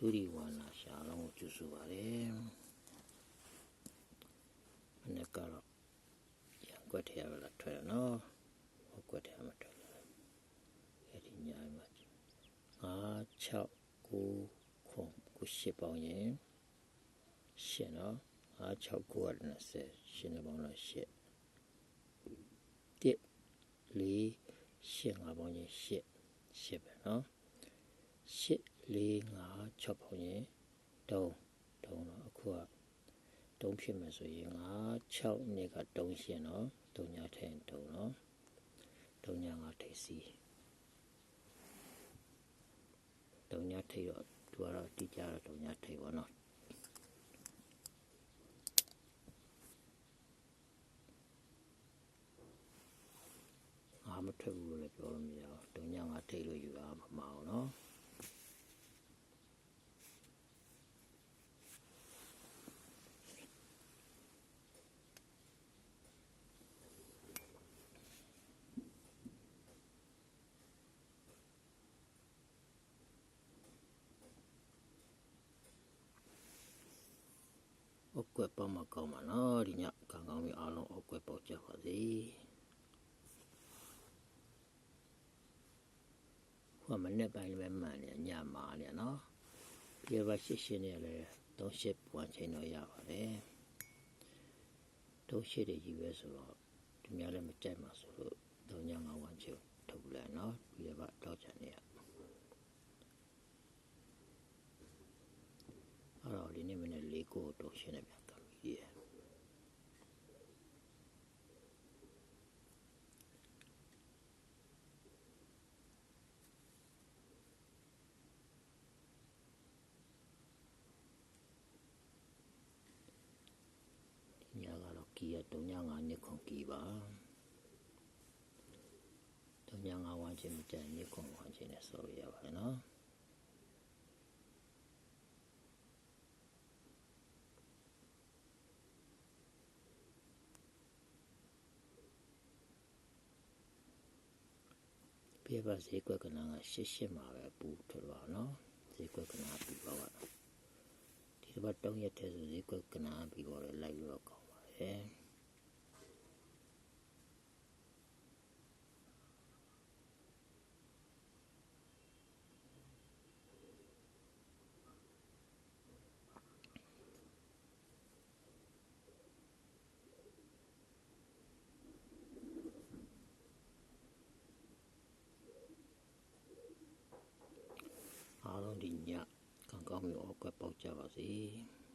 ဒုရီဝါလာရှာအောင်ကိုကျူဆူပါတယ်။မနေ့ကတော့ရန်ကွက်ထရလာထွက်ရနော်။ဟောကွက်ထရမထွက်လာ။အဲ့ဒီညမှာ5 6 9ခုကိုရှင်းပေါင်းရင်ရှင်းနော်။5 6 9 20ရှင်းပေါင်းလို့ရှင်း။တစ်လေးရှင်းပေါင်းရင်ရှင်းရှင်းပဲနော်။ရှင်း 4 5 6ပုံရင်3 3တော့အခုက3ဖြစ်မှာဆိုရင်5 6နှစ်က3ရှင်တော့3ညာထင်3တော့3ညာ5ထိပ်စီ3ညာထိပ်တော့သူကတော့တိကျတော့3ညာထိပ်ပေါ့နော်မထွက်ဘူးလို့လည်းပြောလို့မရဘူး။တုံညာငါထိတ်လို့ယူတာမမအောင်နော်။ အကွက်ပေါက်မကောင်းပါနော်ဒီညကောင်းကောင်းပြီးအားလုံးအကွက်ပေါက်ကြပါစေဟိုကမနေ့ပိုင်းလည်းပဲမှန်နေညမာနေနော်ပြေပါရှစ်ရှင်းနေလေသုံးရှစ်ပွားချိန်တော့ရပါတယ်သုံးရှစ်တွေကြီးပဲဆိုတော့ဒီများလည်းမကြိုက်ပါဆိုလို့သုံးညငါးဝမ်းချုပ်ထုတ်လိုက်နော်ပြေပါတော့ချင်နေရအဲ့တော့ဒီနေ့မနေ့လေးကိုတော့ ရှင်းနေပြန်ကမ်းပြီရဲ့ညကတော့ကီရ305နှစ်ခွန်ကီပါ305ဝန်းကျင်မကျန်နှစ်ခွန်ဝန်းကျင်နဲ့ဆိုရရပါတယ်နော် ပြပါဈေးကွက်ကနန်းကရှစ်ရှစ်မှာပဲပူထွက်သွားနော်ဈေးကွက်ကနန်းပူပါပါဒီတစ်ပတ်3ရက်တည်းဆိုဈေးကွက်ကနန်းပြီးတော့လိုက်လို့တော့ကောင်းပါတယ် အားလုံး ဒီညကောင်းကောင်းမျိုးအကွက်ပေါက်ကြပါစေ။